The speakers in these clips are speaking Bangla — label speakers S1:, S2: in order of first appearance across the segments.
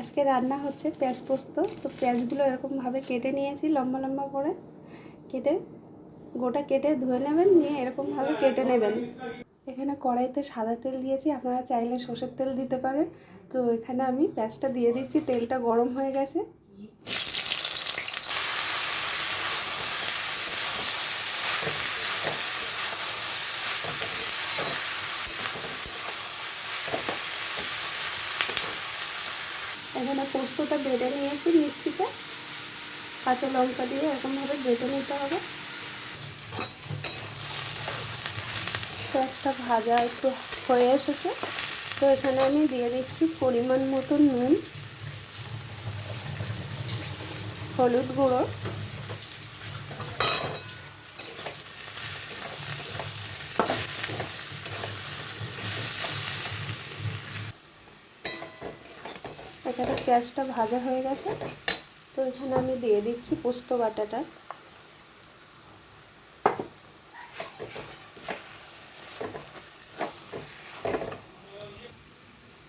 S1: আজকে রান্না হচ্ছে পেঁয়াজ পোস্ত। তো পেঁয়াজগুলো এরকমভাবে কেটে নিয়েছি, লম্বা লম্বা করে। কেটে, গোটা কেটে ধুয়ে নেবেন, নিয়ে এরকমভাবে কেটে নেবেন। এখানে কড়াইতে সাদা তেল দিয়েছি, আপনারা চাইলে সর্ষের তেল দিতে পারেন। তো এখানে আমি পেঁয়াজটা দিয়ে দিচ্ছি, তেলটা গরম হয়ে গেছে। এখানে পোস্তটা বেটে নিয়েছি মিক্সিতে, কাঁচা লঙ্কা দিয়ে এরকমভাবে বেটে নিতে হবে। পেঁয়াজটা ভাজা একটু হয়ে এসেছে। তো এখানে আমি দিয়ে দিচ্ছি পরিমাণ মতো নুন, হলুদ গুঁড়ো। এখানে পেঁয়াজটা ভাজা হয়ে গেছে। তো এখানে আমি দিয়ে দিচ্ছি পোস্ত বাটাটা।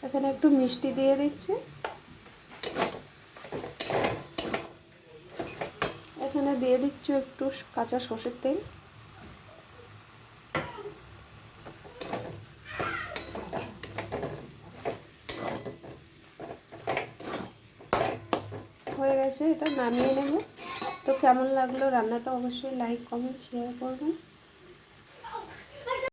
S1: এখানে একটু মিষ্টি দিয়ে দিচ্ছি। এখানে দিয়ে দিচ্ছি একটু কাঁচা সর্ষের তেল। হয়ে গেছে এটা নামিয়ে নেব। তো কেমন লাগল রান্নাটা অবশ্যই লাইক কমেন্ট শেয়ার করবেন।